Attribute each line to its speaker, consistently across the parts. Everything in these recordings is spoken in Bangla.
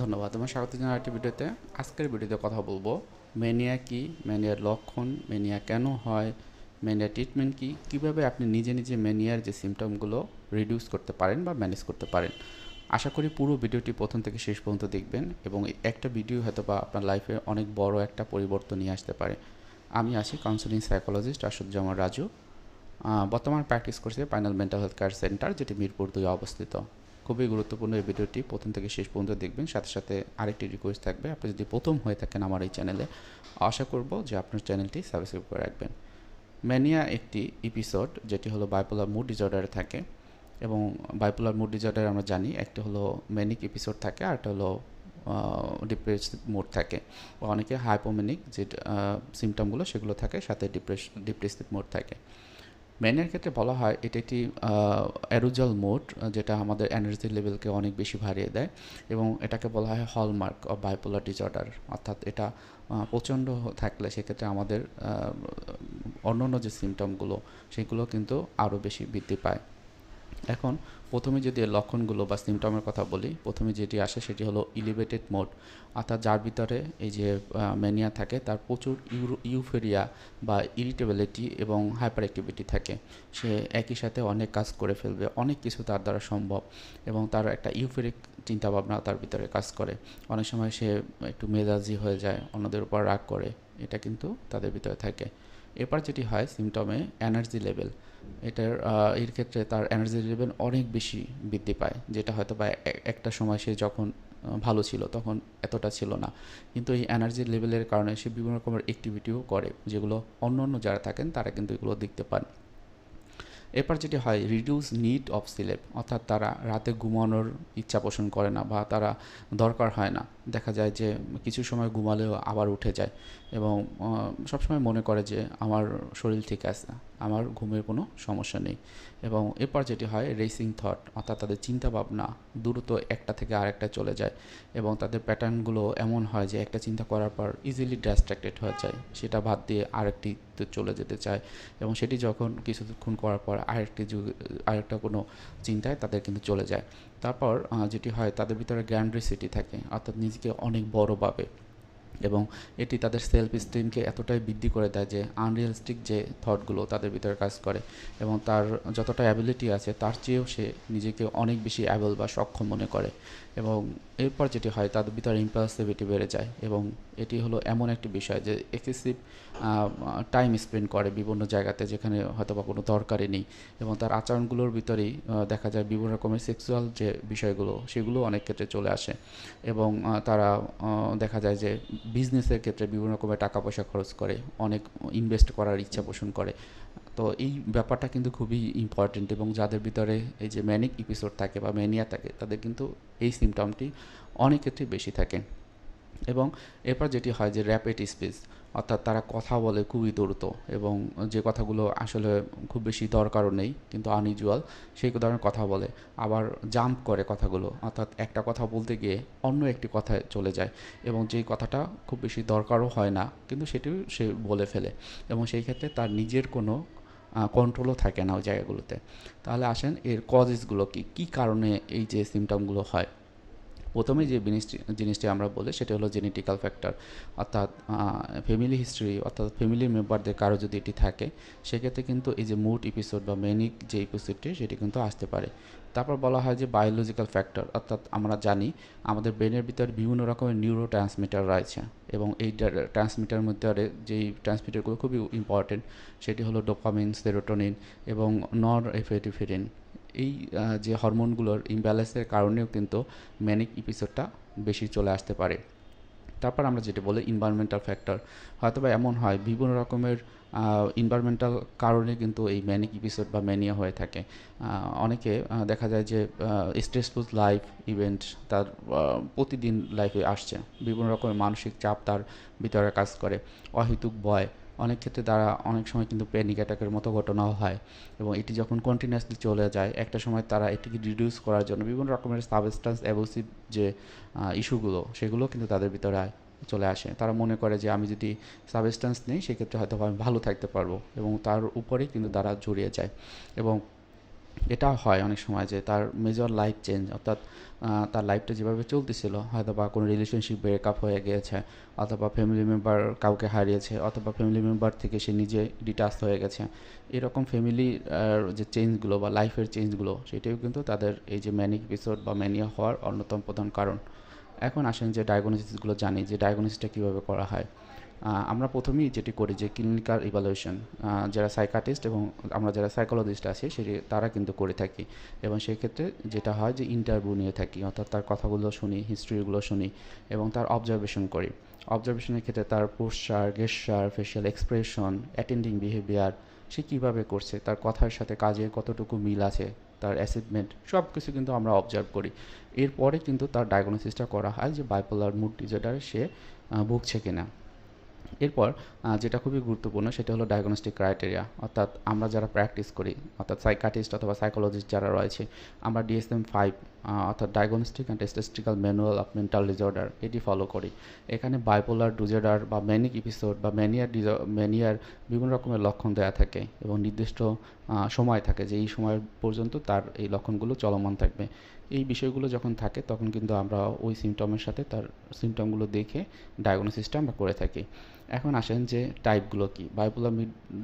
Speaker 1: ধন্যবাদ। তোমার স্বাগত জানাই একটি ভিডিওতে। আজকের ভিডিওতে কথা বলব ম্যানিয়া কি? ম্যানিয়ার লক্ষণ ম্যানিয়া কেন হয়? ম্যানিয়া ট্রিটমেন্ট কি? কীভাবে আপনি নিজে নিজে ম্যানিয়ার যে সিমটমগুলো রিডিউস করতে পারেন বা ম্যানেজ করতে পারেন? আশা করি পুরো ভিডিওটি প্রথম থেকে শেষ পর্যন্ত দেখবেন এবং একটা ভিডিও হয়তো বা আপনার লাইফে অনেক বড় একটা পরিবর্তন নিয়ে আসতে পারে। আমি আছি কাউন্সিলিং সাইকোলজিস্ট আশুজ্জামান রাজু। বর্তমান প্র্যাকটিস করছে final mental health care centre যেটি মিরপুর দুই অবস্থিত। খুবই গুরুত্বপূর্ণ এই ভিডিওটি। প্রথম থেকে শেষ পর্যন্ত দেখবেন। সাথে সাথে আরেকটি রিকোয়েস্ট থাকবে। আপনি যদি প্রথম হয়ে থাকেন আমার এই চ্যানেলে, আশা করব যে আপনার চ্যানেলটি সাবস্ক্রাইব করে রাখবেন। ম্যানিয়া একটি এপিসোড যেটি হলো বাইপোলার মুড ডিসঅর্ডারে থাকে এবং বাইপোলার মুড ডিসঅর্ডার আমরা জানি, একটা হলো ম্যানিক এপিসোড থাকে, আর একটা হলো ডিপ্রেসিভ মুড থাকে। বা অনেকে হাইপোমেনিক যে সিমটমগুলো সেগুলো থাকে, সাথে ডিপ্রেস ডিপ্রেসিভ মুড থাকে। ম্যানের ক্ষেত্রে বলা হয় এটা একটি অ্যারোজল মোড যেটা আমাদের এনার্জি লেভেলকে অনেক বেশি বাড়িয়ে দেয় এবং এটাকে বলা হয় হলমার্ক অফ বাইপোলার ডিসঅর্ডার অর্থাৎ এটা প্রচণ্ড থাকলে সেক্ষেত্রে আমাদের অন্য অন্য যে সিমটমগুলো সেগুলো কিন্তু আরও বেশি বৃদ্ধি পায়। এখন প্রথমে যদি লক্ষণগুলো বা সিমটমের কথা বলি, প্রথমে যেটি আসে সেটি হলো ইলিভেটেড মোড অর্থাৎ যার ভিতরে এই যে ম্যানিয়া থাকে, তার প্রচুর ইউফেরিয়া বা ইরিটেবিলিটি এবং হাইপার অ্যাক্টিভিটি থাকে। সে একই সাথে অনেক কাজ করে ফেলবে, অনেক কিছু তার দ্বারা সম্ভব এবং তার একটা ইউফেরিক চিন্তাভাবনা তার ভিতরে কাজ করে। অনেক সময় সে একটু মেজাজি হয়ে যায়, অন্যদের উপর রাগ করে, এটা কিন্তু তাদের ভিতরে থাকে। এরপর যেটি হয় সিমটমে এনার্জি লেভেল এটার এর ক্ষেত্রে তার এনার্জি লেভেল অনেক বেশি বৃদ্ধি পায়, যেটা হয়তো বা একটা সময় সে যখন ভালো ছিল তখন এতটা ছিল না। কিন্তু এই এনার্জি লেভেলের কারণে সে বিভিন্ন রকমের অ্যাক্টিভিটিও করে, যেগুলো অন্য অন্য যারা থাকেন তারা কিন্তু এগুলো দেখতে পান। এরপর যেটি হয় রিডিউস নিড অফ স্লিপ অর্থাৎ তারা রাতে ঘুমানোর ইচ্ছা পোষণ করে না বা তারা দরকার হয় না। দেখা যায় যে কিছু সময় ঘুমালেও আবার উঠে যায় এবং সবসময় মনে করে যে আমার শরীর ঠিক আছে, আমার ঘুমের কোনো সমস্যা নেই এবং এরপর যেটি হয় রেসিং থট অর্থাৎ তাদের চিন্তা ভাবনা দ্রুত একটা থেকে আরেকটা চলে যায় এবং তাদের প্যাটার্নগুলো এমন হয় যে একটা চিন্তা করার পর ইজিলি ডিস্ট্রাক্টেড হয়ে যায়, সেটা বাদ দিয়ে আরেকটি চলে যেতে চায় এবং সেটি যখন কিছুক্ষণ করার পর আরেকটি আরেকটা কোনো চিন্তায় তাদের কিন্তু চলে যায়। তারপর যেটি হয় তাদের ভিতরে গ্র্যান্ড্রিসিটি থাকে, অর্থাৎ নিজেকে অনেক বড় পাবে। এবং এটি তাদের সেলফ স্টিমকে এতটাই বৃদ্ধি করে দেয় যে আনরিয়েলিস্টিক যে থটগুলো তাদের ভিতরে কাজ করে। এবং তার যতটা অ্যাবিলিটি আছে, তার চেয়েও সে নিজেকে অনেক বেশি অ্যাবল বা সক্ষম মনে করে। এবং এরপর যেটি হয় তাদের ভিতরে ইম্পালসিভিটি বেড়ে যায় এবং এটি হলো এমন একটি বিষয় যে এক্সেসিভ টাইম স্পেন্ড করে বিভিন্ন জায়গাতে যেখানে হয়তো বা কোনো দরকারই নেই এবং তার আচরণগুলোর ভিতরেই দেখা যায় বিভিন্ন রকমের সেক্সুয়াল যে বিষয়গুলো সেগুলো অনেক ক্ষেত্রে চলে আসে এবং তারা দেখা যায় যে বিজনেসের ক্ষেত্রে বিভিন্ন রকমের টাকা পয়সা খরচ করে, অনেক ইনভেস্ট করার ইচ্ছা পোষণ করে। তো এই ব্যাপারটা কিন্তু খুবই ইম্পর্টেন্ট এবং যাদের ভিতরে এই যে ম্যানিক এপিসোড থাকে বা ম্যানিয়া থাকে, তাদের কিন্তু এই সিমটমটি অনেক ক্ষেত্রে বেশি থাকে। এবং এরপর যেটি হয় যে র্যাপিড স্পিচ অর্থাৎ তারা কথা বলে খুবই দ্রুত এবং যে কথাগুলো আসলে খুব বেশি দরকারও নেই, কিন্তু আনইউজুয়াল সেই ধরনের কথা বলে। আবার জাম্প করে কথাগুলো, অর্থাৎ একটা কথা বলতে গিয়ে অন্য একটি কথায় চলে যায় এবং যেই কথাটা খুব বেশি দরকারও হয় না, কিন্তু সেটিও সে বলে ফেলে। এবং সেই ক্ষেত্রে তার নিজের কোনো কন্ট্রোলও থাকে না ওই জায়গাগুলোতে। তাহলে আসেন এর কজেসগুলো কী? কী কারণে এই যে সিমটমগুলো হয়? প্রথমে যে জিনিসটি আমরা বলি সেটা হলো জেনেটিক্যাল ফ্যাক্টর অর্থাৎ ফ্যামিলি হিস্ট্রি অর্থাৎ ফ্যামিলি মেম্বারদের কারও যদি এটি থাকে, সেক্ষেত্রে কিন্তু এই যে মুড এপিসোড বা মেনিক যে এপিসোডটি সেটি কিন্তু আসতে পারে। তারপর বলা হয় যে বায়োলজিক্যাল ফ্যাক্টর অর্থাৎ আমরা জানি আমাদের ব্রেনের ভিতরে বিভিন্ন রকমের নিউরো ট্রান্সমিটার রয়েছে এবং এই ট্রান্সমিটার মধ্যে যেই ট্রান্সমিটারগুলো খুবই ইম্পর্টেন্ট সেটি হলো ডোপামিন সেরোটোনিন এবং নর এফেটিফেরিন এই যে হরমোনগুলোর ইমব্যালেন্সের কারণেও কিন্তু ম্যানিক এপিসোডটা বেশি চলে আসতে পারে। তারপর আমরা যেটা বলি ইনভায়রনমেন্টাল ফ্যাক্টর হয়তো বা এমন হয় বিভিন্ন রকমের ইনভায়রনমেন্টাল কারণে কিন্তু এই ম্যানিক এপিসোড বা ম্যানিয়া হয়ে থাকে। অনেকে দেখা যায় যে স্ট্রেসফুল লাইফ ইভেন্ট তার প্রতিদিন লাইফে আসছে। বিভিন্ন রকমের মানসিক চাপ তার ভিতরে কাজ করে। অহেতুক ভয় অনেক ক্ষেত্রে তারা অনেক সময় কিন্তু প্যানিক অ্যাটাকের মতো ঘটনাও হয় এবং এটি যখন কন্টিনিউয়াসলি চলে যায়, একটা সময় তারা এটিকে রিডিউস করার জন্য বিভিন্ন রকমের সাবস্টান্স অ্যাবোসিভ যে ইস্যুগুলো, সেগুলো কিন্তু তাদের ভিতরে চলে আসে। তারা মনে করে যে, আমি যদি সাবস্টান্স নিই, সেক্ষেত্রে হয়তো আমি ভালো থাকতে পারব এবং তার উপরেই কিন্তু তারা জড়িয়ে যায়। এবং এটা হয় অনেক সময় যে তার মেজর লাইফ চেঞ্জ অর্থাৎ তার লাইফটা যেভাবে চলতেছিল হয়তো বা কোনো রিলেশনশিপ ব্রেকআপ হয়ে গিয়েছে, অথবা ফ্যামিলি মেম্বার কাউকে হারিয়েছে, অথবা ফ্যামিলি মেম্বার থেকে সে নিজে ডিটাচ হয়ে গেছে, এরকম ফ্যামিলি যে চেঞ্জগুলো বা লাইফের চেঞ্জগুলো সেটাও কিন্তু তাদের এই যে ম্যানিক এপিসোড বা ম্যানিয়া হওয়ার অন্যতম প্রধান কারণ। এখন আসেন যে ডায়াগনোসিসগুলো জানি, যে ডায়াগনোসিসটা কীভাবে করা হয়। আমরা প্রথমেই যেটি করি যে ক্লিনিক্যাল ইভালুয়েশন যারা সাইকাটিস্ট এবং আমরা যারা সাইকোলজিস্ট আছি, সেটি তারা কিন্তু করে থাকি। এবং সেক্ষেত্রে যেটা হয় যে ইন্টারভিউ নিয়ে থাকি, অর্থাৎ তার কথাগুলো শুনি হিস্ট্রিগুলো শুনি এবং তার অবজারভেশন করি। অবজারভেশনের ক্ষেত্রে তার posture gesture facial expression attending behaviour সে কীভাবে করছে, তার কথার সাথে কাজের কতটুকু মিল আছে, তার অ্যাসিভমেন্ট সব কিছু কিন্তু আমরা অবজার্ভ করি। এরপরে কিন্তু তার ডায়াগনোসিসটা করা হয় যে বাইপোলার মুড ডিজর্ডার সে ভুগছে কিনা। এরপর যেটা খুবই গুরুত্বপূর্ণ সেটা হলো ডায়াগনস্টিক ক্রাইটেরিয়া অর্থাৎ আমরা যারা প্র্যাকটিস করি, অর্থাৎ সাইকাটিস্ট অথবা সাইকোলজিস্ট যারা রয়েছে, আমরা ডিএসএম ফাইভ অর্থাৎ diagnostic and statistical manual of mental disorder এটি ফলো করি। এখানে বাইপোলার ডিজর্ডার বা ম্যানিক এপিসোড বা ম্যানিয়ার ম্যানিয়ার বিভিন্ন রকমের লক্ষণ দেওয়া থাকে এবং নির্দিষ্ট সময় থাকে যে এই সময় পর্যন্ত তার এই লক্ষণগুলো চলমান থাকবে। এই বিষয়গুলো যখন থাকে তখন কিন্তু আমরা ওই সিমটমের সাথে তার সিমটমগুলো দেখে ডায়াগনোসিসটা আমরা করে থাকি। এখন আসেন যে টাইপগুলো কি? বাইপোলার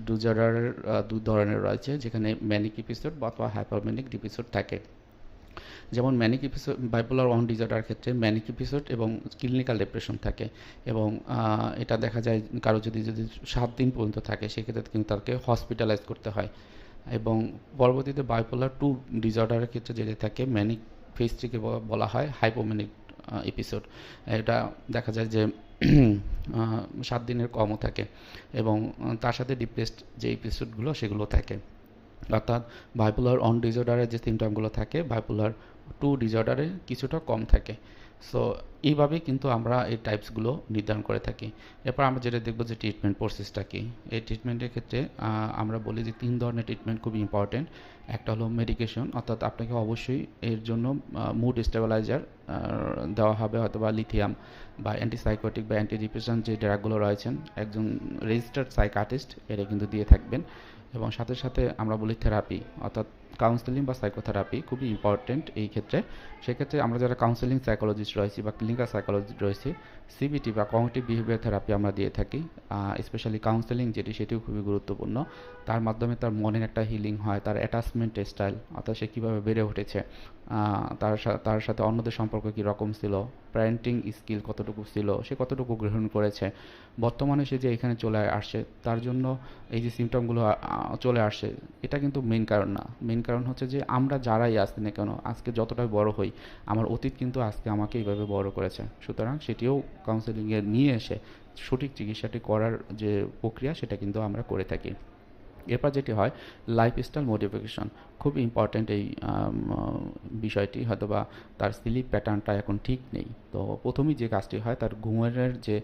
Speaker 1: ডিজর্ডারের দু ধরনের রয়েছে যেখানে ম্যানিক এপিসোড অথবা হাইপারম্যানিক এপিসোড থাকে। যেমন manic episode bipolar one disorder ক্ষেত্রে ম্যানিক এপিসোড এবং ক্লিনিক্যাল ডিপ্রেশন থাকে এবং এটা দেখা যায় কারও যদি যদি সাত দিন পর্যন্ত থাকে, সেক্ষেত্রে কিন্তু তাকে হসপিটালাইজ করতে হয়। এবং পরবর্তীতে বাইপোলার টু ডিজর্ডারের ক্ষেত্রে যেটি থাকে ম্যানিক ফেস থেকে বলা হয় হাইপোম্যানিক এপিসোড এটা দেখা যায় যে সাত দিনের কমও থাকে এবং তার সাথে ডিপ্রেসড যে এপিসোডগুলো সেগুলো থাকে। অর্থাৎ বাইপোলার অন ডিজর্ডারের যে সিমটমগুলো থাকে বাইপোলার টু ডিজর্ডারে কিছুটা কম থাকে। সো এইভাবেই কিন্তু আমরা এই টাইপসগুলো নির্ধারণ করে থাকি। এরপর আমরা যেটা দেখব যে ট্রিটমেন্ট প্রসেসটা কী? এই ট্রিটমেন্টের ক্ষেত্রে আমরা বলি যে তিন ধরনের ট্রিটমেন্ট খুবই ইম্পর্টেন্ট একটা হলো মেডিকেশন অর্থাৎ আপনাকে অবশ্যই এর জন্য মুড স্টেবিলাইজার দেওয়া হবে, অথবা লিথিয়াম বা অ্যান্টিসাইকোটিক বা অ্যান্টি ডিপ্রেশন যে ড্রাগগুলো রয়েছেন, একজন রেজিস্টার্ড সাইকাটিস্ট এরা কিন্তু দিয়ে থাকবেন। এবং সাথে সাথে আমরা বলি থেরাপি অর্থাৎ কাউন্সেলিং বা সাইকোথেরাপি খুবই ইম্পর্টেন্ট এই ক্ষেত্রে। সেক্ষেত্রে আমরা যারা কাউন্সেলিং সাইকোলজিস্ট রয়েছি বা ক্লিনিক্যাল সাইকোলজি রয়েছে সিবিটি বা কমিটি বিহেভিয়ার থেরাপি আমরা দিয়ে থাকি স্পেশালি কাউন্সেলিং যেটি সেটিও খুবই গুরুত্বপূর্ণ। তার মাধ্যমে তার মনের একটা হিলিং হয়, তার অ্যাটাচমেন্ট স্টাইল অর্থাৎ সে কীভাবে বেড়ে উঠেছে। তার তার সাথে অন্যদের সম্পর্ক কী রকম ছিল? প্যারেন্টিং স্কিল কতটুকু ছিল? সে কতটুকু গ্রহণ করেছে? বর্তমানে সে যে এখানে চলে আসছে, তার জন্য এই যে সিমটমগুলো চলে আসছে, এটা কিন্তু মেন কারণ না। মেন কারণ হচ্ছে যে আমরা যারাই আসি না কেন, আজকে যতটাই বড় হই, আমার অতীত কিন্তু আজকে আমাকে এইভাবে বড় করেছে। সুতরাং সেটিও কাউন্সেলিংয়ে নিয়ে এসে সঠিক চিকিৎসাটি করার যে প্রক্রিয়া, সেটা কিন্তু আমরা করে থাকি। এরপর যেটি হয় লাইফস্টাইল মডিফিকেশন খুব ইম্পর্ট্যান্ট এই বিষয়টি হয়তো বা তার স্লিপ প্যাটার্নটা এখন ঠিক নেই। তো প্রথমেই যে কাজটি হয়, তার ঘুমের যে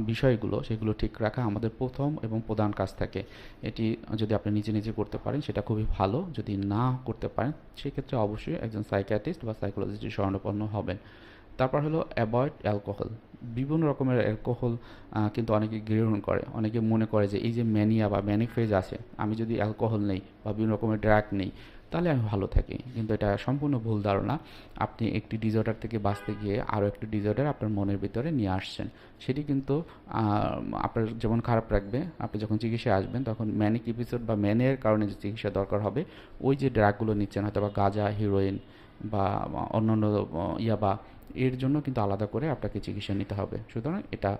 Speaker 1: বিষয়গুলো, সেগুলো ঠিক রাখা আমাদের প্রথম এবং প্রধান কাজ থাকে। এটি যদি আপনি নিজে নিজে করতে পারেন, সেটা খুবই ভালো। যদি না করতে পারেন, সেক্ষেত্রে অবশ্যই একজন সাইকিয়াট্রিস্ট বা সাইকোলজিস্টের শরণাপন্ন হবেন। তারপর হলো অ্যাভয়েড অ্যালকোহল বিভিন্ন রকমের অ্যালকোহল কিন্তু অনেকে গ্রহণ করে। অনেকে মনে করে যে এই যে ম্যানিয়া বা ম্যানিফেজ আছে, আমি যদি অ্যালকোহল নেই বা বিভিন্ন রকমের ড্রাগ নেই, তাহলে আমি ভালো থাকি। কিন্তু এটা সম্পূর্ণ ভুল ধারণা। আপনি একটি ডিজর্ডার থেকে বাঁচতে গিয়ে আরও একটি ডিজর্ডার আপনার মনের ভিতরে নিয়ে আসছেন। সেটি কিন্তু আপনার যেমন খারাপ রাখবে আপনি যখন চিকিৎসায় আসবেন, তখন ম্যানিক এপিসোড বা ম্যানের কারণে যে চিকিৎসা দরকার হবে, ওই যে ড্রাগগুলো নিচ্ছেন হয়তো বা গাঁজা হিরোইন বা অন্যান্য ইয়াবা এর জন্য কিন্তু আলাদা করে আপনাকে চিকিৎসা নিতে হবে। সুতরাং এটা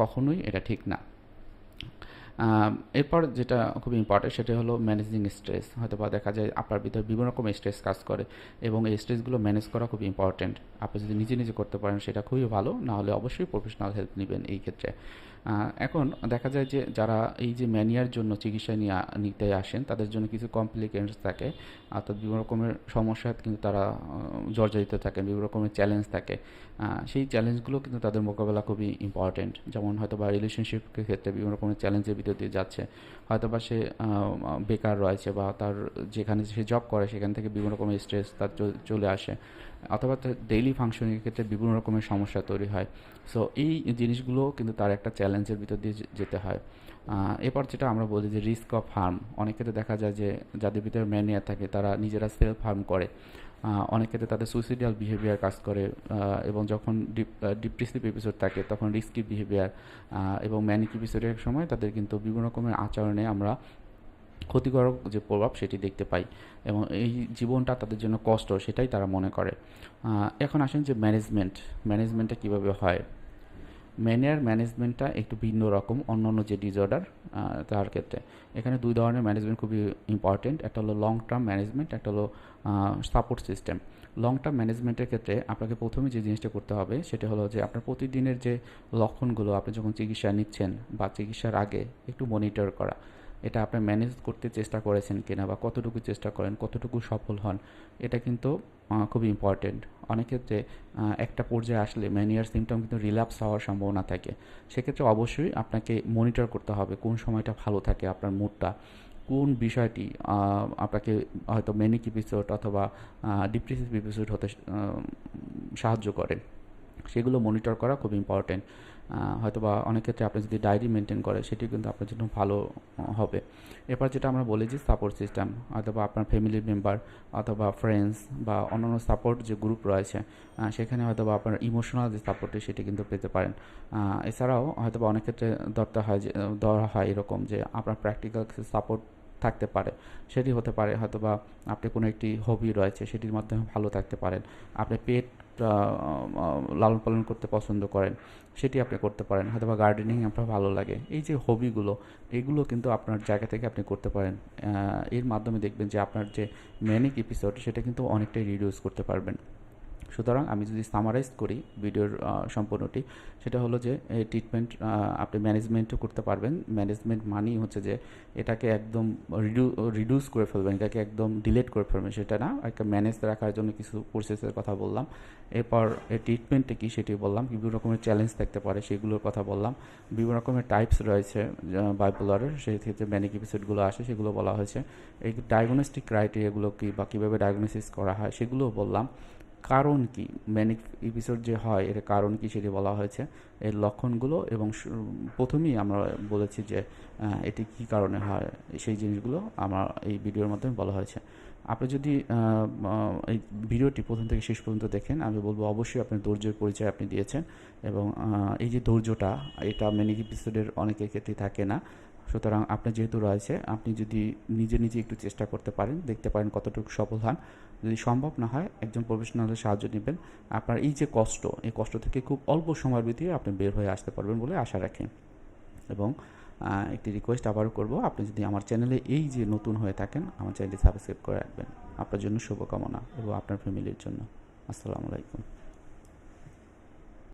Speaker 1: কখনোই এটা ঠিক না। এরপর যেটা খুব ইম্পর্টেন্ট সেটা হলো ম্যানেজিং স্ট্রেস হয়তো বা দেখা যায় আপনার ভিতরে বিভিন্ন রকম স্ট্রেস কাজ করে এবং এই স্ট্রেসগুলো ম্যানেজ করা খুব ইম্পর্টেন্ট আপনি যদি নিজে নিজে করতে পারেন সেটা খুবই ভালো। না হলে অবশ্যই প্রফেশনাল হেল্প নেবেন এই ক্ষেত্রে। এখন দেখা যায় যে যারা এই যে ম্যানিয়ার জন্য চিকিৎসা নিয়ে নিতে আসেন, তাদের জন্য কিছু কমপ্লিকেশনস থাকে। অর্থাৎ বিভিন্ন রকমের সমস্যা কিন্তু তারা জর্জরিত থাকেন বিভিন্ন রকমের চ্যালেঞ্জ থাকে। সেই চ্যালেঞ্জগুলো কিন্তু তাদের মোকাবেলা খুবই ইম্পর্টেন্ট যেমন হয়তো বা রিলেশনশিপের ক্ষেত্রে বিভিন্ন রকমের চ্যালেঞ্জের ভিতর দিয়ে যাচ্ছে। হয়তো বা সে বেকার রয়েছে বা তার যেখানে সে জব করে, সেখান থেকে বিভিন্ন রকমের স্ট্রেস তার চলে আসে। অথবা ডেইলি ফাংশনের ক্ষেত্রে বিভিন্ন রকমের সমস্যা তৈরি হয়। সো এই জিনিসগুলো কিন্তু তার একটা চ্যালেঞ্জের ভিতর দিয়ে যেতে হয়। এরপর যেটা আমরা বলি যে রিস্ক অফ হার্ম অনেক ক্ষেত্রে দেখা যায় যে, যাদের ভিতরে ম্যানিয়া থাকে, তারা নিজেরা সেলফ হার্ম করে। অনেক ক্ষেত্রে তাদের সুইসাইডাল বিহেভিয়ার কাজ করে। এবং যখন ডিপ্রেসিভ এপিসোড থাকে, তখন রিস্কি বিহেভিয়ার এবং ম্যানিক এপিসোডের সময় তাদের কিন্তু বিভিন্ন রকমের আচরণে আমরা ক্ষতিকারক যে প্রভাব সেটি দেখতে পাই এবং এই জীবনটা তাদের জন্য কষ্ট সেটাই তারা মনে করে। এখন আসেন যে ম্যানেজমেন্ট ম্যানেজমেন্টটা কীভাবে হয়? ম্যানিয়ার ম্যানেজমেন্টটা একটু ভিন্ন রকম অন্য অন্য যে ডিসঅর্ডার তার ক্ষেত্রে। এখানে দুই ধরনের ম্যানেজমেন্ট খুবই ইম্পর্টেন্ট একটা হলো লং টার্ম ম্যানেজমেন্ট একটা হলো সাপোর্ট সিস্টেম লং টার্ম ম্যানেজমেন্টের ক্ষেত্রে আপনাকে প্রথমে যে জিনিসটা করতে হবে সেটা হলো যে আপনার প্রতিদিনের যে লক্ষণগুলো, আপনি যখন চিকিৎসা নিচ্ছেন বা চিকিৎসার আগে একটু মনিটর করা। এটা আপনি ম্যানেজ করতে চেষ্টা করেছেন কিনা বা কতটুকু চেষ্টা করেন, কতটুকু সফল হন, এটা কিন্তু খুবই ইম্পর্টেন্ট অনেক ক্ষেত্রে একটা পর্যায়ে আসলে ম্যানিয়ার সিমটম কিন্তু রিল্যাপস হওয়ার সম্ভাবনা থাকে। সেক্ষেত্রে অবশ্যই আপনাকে মনিটর করতে হবে কোন সময়টা ভালো থাকে আপনার মুডটা কোন বিষয়টি আপনাকে হয়তো ম্যানিক এপিসোড অথবা ডিপ্রেসিভ এপিসোড হতে সাহায্য করে। সেগুলো মনিটর করা খুব ইম্পর্টেন্ট হয়তো বা অনেক ক্ষেত্রে আপনি যদি ডায়েরি মেনটেন করে, সেটি কিন্তু আপনার জন্য ভালো হবে। এরপর যেটা আমরা বলি যে সাপোর্ট সিস্টেম অথবা আপনার ফ্যামিলি মেম্বার অথবা ফ্রেন্ডস বা অন্যান্য সাপোর্ট যে গ্রুপ রয়েছে সেখানে হয়তো বা আপনার ইমোশনাল যে সাপোর্টটি সেটি কিন্তু পেতে পারেন। এছাড়াও হয়তো বা অনেক ক্ষেত্রে ধরতে হয় যে ধরা হয় এরকম যে আপনার প্র্যাকটিক্যাল সাপোর্ট থাকতে পারে। সেটি হতে পারে হয়তো বা আপনি কোনো একটি হবি রয়েছে, সেটির মাধ্যমে ভালো থাকতে পারেন। আপনি পেট লালন পালন করতে পছন্দ করেন, সেটি আপনি করতে পারেন। হয়তো বা গার্ডেনিং আপনার ভালো লাগে। এই যে হবিগুলো এগুলো কিন্তু আপনার জায়গা থেকে আপনি করতে পারেন। এর মাধ্যমে দেখবেন যে আপনার যে ম্যানিক এপিসোড সেটা কিন্তু অনেকটাই রিডিউস করতে পারবেন। সুতরাং আমি যদি সামারাইজ করি ভিডিওর সম্পূর্ণটি, সেটা হলো যে এই ট্রিটমেন্ট আপনি ম্যানেজমেন্টও করতে পারবেন। ম্যানেজমেন্ট মানেই হচ্ছে যে এটাকে একদম রিডিউ রিডিউস করে ফেলবেন, এটাকে একদম ডিলেট করে ফেলবেন। সেটা না, একটা ম্যানেজ রাখার জন্য কিছু প্রসেসের কথা বললাম। এরপর এই ট্রিটমেন্টটা কী সেটি বললাম। বিভিন্ন রকমের চ্যালেঞ্জ থাকতে পারে, সেগুলোর কথা বললাম। বিভিন্ন রকমের টাইপস রয়েছে বাইপোলারের সেই ক্ষেত্রে ম্যানিক এপিসোডগুলো আসে, সেগুলো বলা হয়েছে। এই ডায়াগনস্টিক ক্রাইটেরিয়াগুলো কী বা কীভাবে ডায়াগনোসিস করা হয়, সেগুলোও বললাম। কারণ কি? ম্যানিক এপিসোড যে হয়, এর কারণ কি সেটি বলা হয়েছে, এর লক্ষণগুলো এবং প্রথমেই আমরা বলেছি যে এটি কী কারণে হয়, সেই জিনিসগুলো আমার এই ভিডিওর মাধ্যমে বলা হয়েছে। আপনি যদি এই ভিডিওটি প্রথম থেকে শেষ পর্যন্ত দেখেন, আমি বলব অবশ্যই আপনার ধৈর্যের পরিচয় আপনি দিয়েছেন এবং এই যে ধৈর্যটা, এটা ম্যানিক এপিসোডের অনেকের ক্ষেত্রেই থাকে না। সুতরাং আপনার যেহেতু রয়েছে, আপনি যদি নিজে নিজে একটু চেষ্টা করতে পারেন, দেখতে পারেন কতটুকু সফল হন। যদি সম্ভব না হয়, একজন প্রফেশনালের সাহায্য নেবেন। আপনার এই যে কষ্ট, এই কষ্ট থেকে খুব অল্প সময়ের ভিতরে আপনি বের হয়ে আসতে পারবেন বলে আশা রাখি। এবং একটি রিকোয়েস্ট আবারও করব, আপনি যদি আমার চ্যানেলে এই যে নতুন হয়ে থাকেন, আমার চ্যানেলটি সাবস্ক্রাইব করে রাখবেন। আপনার জন্য শুভকামনা এবং আপনার ফ্যামিলির জন্য। আসসালামু আলাইকুম।